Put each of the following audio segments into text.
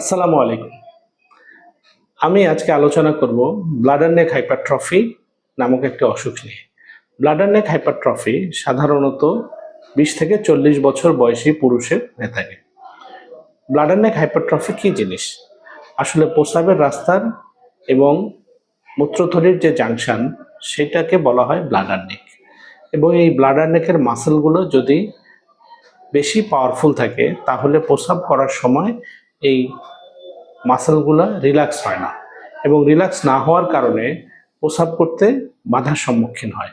আসসালামু আলাইকুম। আমি আজকে আলোচনা করব ব্লাডার নেক হাইপারট্রফি নামক একটি অসুখ নিয়ে। ব্লাডার নেক হাইপারট্রফি সাধারণত বিশ থেকে চল্লিশ বছর বয়সী পুরুষের হয়ে থাকে ব্লাডার নেক হাইপারট্রফি কী জিনিস? আসলে প্রস্রাবের রাস্তার এবং মূত্রথলির যে জাংশন, সেটাকে বলা হয় ব্লাডার নেক। এবং এই ব্লাডার নেকের মাসেলগুলো যদি বেশি পাওয়ারফুল থাকে, তাহলে প্রস্রাব করার সময় এই মাসেলগুলো রিল্যাক্স হয় না এবং রিল্যাক্স না হওয়ার কারণে প্রসাব করতে বাধার সম্মুখীন হয়।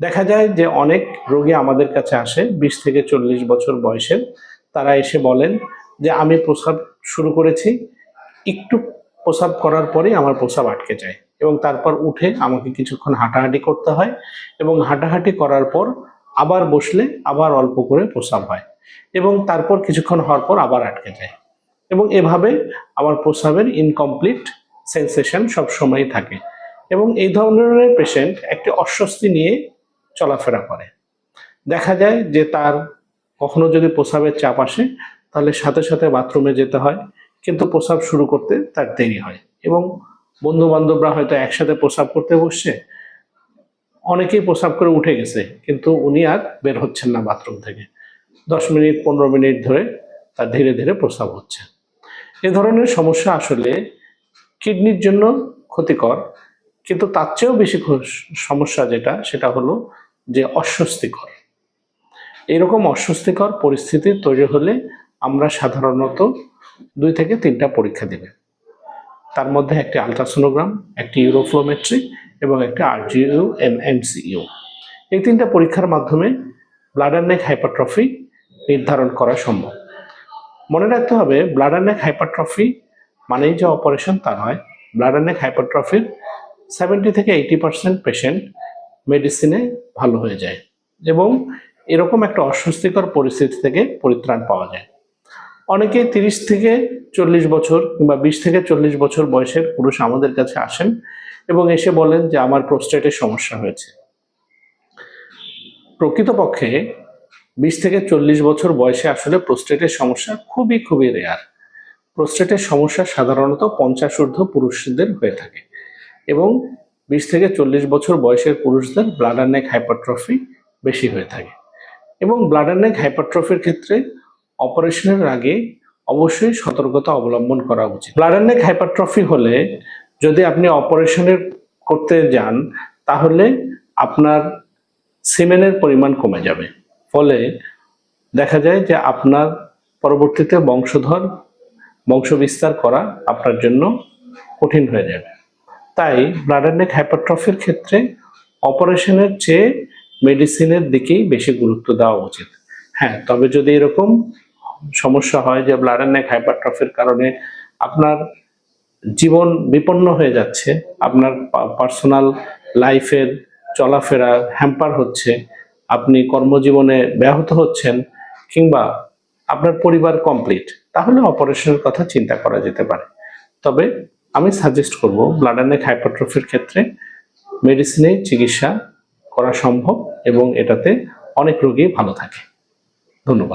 দেখা যায় যে অনেক রোগী আমাদের কাছে আসে, বিশ থেকে চল্লিশ বছর বয়সের। তারা এসে বলেন যে, আমি প্রসাব শুরু করেছি, একটু প্রসাব করার পরেই আমার প্রস্রাব আটকে যায়। এবং তারপর উঠে আমাকে কিছুক্ষণ হাঁটাহাঁটি করতে হয় এবং হাঁটাহাঁটি করার পর আবার বসলে আবার অল্প করে প্রসাব হয় এবং তারপর কিছুক্ষণ হওয়ার পর আবার আটকে যায়। এবং এভাবে আমার প্রস্রাবের ইনকমপ্লিট সেন্সেশন সবসময়ই থাকে। এবং এই ধরনের পেশেন্ট একটি অস্বস্তি নিয়ে চলাফেরা করে। দেখা যায় যে তার কখনো যদি প্রস্রাবের চাপ আসে, তাহলে সাথে সাথে বাথরুমে যেতে হয়, কিন্তু প্রস্রাব শুরু করতে তার দেরি হয়। এবং বন্ধু বান্ধবরা হয়তো একসাথে প্রস্রাব করতে বসছে, অনেকেই প্রস্রাব করে উঠে গেছে, কিন্তু উনি আর বের হচ্ছেন না বাথরুম থেকে। দশ মিনিট, পনেরো মিনিট ধরে তার ধীরে ধীরে প্রস্রাব হচ্ছে। এ ধরনের সমস্যা আসলে কিডনির জন্য ক্ষতিকর, কিন্তু তার চেয়েও বেশি সমস্যা যেটা, সেটা হলো যে অস্বস্তিকর। এরকম অস্বস্তিকর পরিস্থিতি তৈরি হলে আমরা সাধারণত দুই থেকে তিনটা পরীক্ষা দেবে। তার মধ্যে একটি আলট্রাসোনোগ্রাম, একটি ইউরোফ্লোমেট্রি এবং একটি আরজিইউ এম এমসিইউ এই তিনটা পরীক্ষার মাধ্যমে ব্লাডার নেক হাইপারট্রফি নির্ধারণ করা সম্ভব। মনে রাখতে হবে ব্লাডার নেক হাইপারট্রফি মানেই যে অপারেশন তা নয়। ব্লাডার নেক হাইপারট্রফির সেভেন্টি থেকে এইটি পার্সেন্ট পেশেন্ট মেডিসিনে ভালো হয়ে যায় এবং এরকম একটা অস্বস্তিকর পরিস্থিতি থেকে পরিত্রাণ পাওয়া যায়। অনেকেই তিরিশ থেকে চল্লিশ বছর কিংবা বিশ থেকে চল্লিশ বছর বয়সের পুরুষ আমাদের কাছে আসেন এবং এসে বলেন যে, আমার প্রোস্টেটের সমস্যা হয়েছে। প্রকৃতপক্ষে বিশ থেকে চল্লিশ বছর বয়সে আসলে প্রোস্টেটের সমস্যা খুবই খুবই রেয়ার প্রোস্টেটের সমস্যা সাধারণত পঞ্চাশ ঊর্ধ্ব পুরুষদের হয়ে থাকে এবং বিশ থেকে চল্লিশ বছর বয়সের পুরুষদের ব্লাডার নেক হাইপারট্রফি বেশি হয়ে থাকে এবং ব্লাডার নেক হাইপারট্রফির ক্ষেত্রে অপারেশনের আগে অবশ্যই সতর্কতা অবলম্বন করা উচিত। ব্লাডার নেক হাইপারট্রফি হলে যদি আপনি অপারেশনের করতে যান, তাহলে আপনার সিমেনের পরিমাণ কমে যাবে। ফলে দেখা যায় যে আপনার পরবর্তীতে বংশধর, বংশবিস্তার করা আপনার জন্য কঠিন হয়ে যাবে। তাই ব্লাডার নেক হাইপারট্রফির ক্ষেত্রে অপারেশনের চেয়ে মেডিসিনের দিকেই বেশি গুরুত্ব দেওয়া উচিত। হ্যাঁ তবে যদি এরকম সমস্যা হয় যে ব্লাডার নেক হাইপারট্রফির কারণে আপনার জীবন বিপন্ন হয়ে যাচ্ছে, আপনার পার্সোনাল লাইফের চলাফেরা হ্যাম্পার হচ্ছে আপনি কর্মজীবনে ব্যাহত হচ্ছেন কিংবা আপনার পরিবার কমপ্লিট তাহলে অপারেশনের কথা চিন্তা করা যেতে পারে। তবে আমি সাজেস্ট করব ব্লাডার নেক হাইপারট্রফির ক্ষেত্রে মেডিসিনে চিকিৎসা করা সম্ভব এবং এটাতে অনেক রোগী ভালো থাকে। ধন্যবাদ।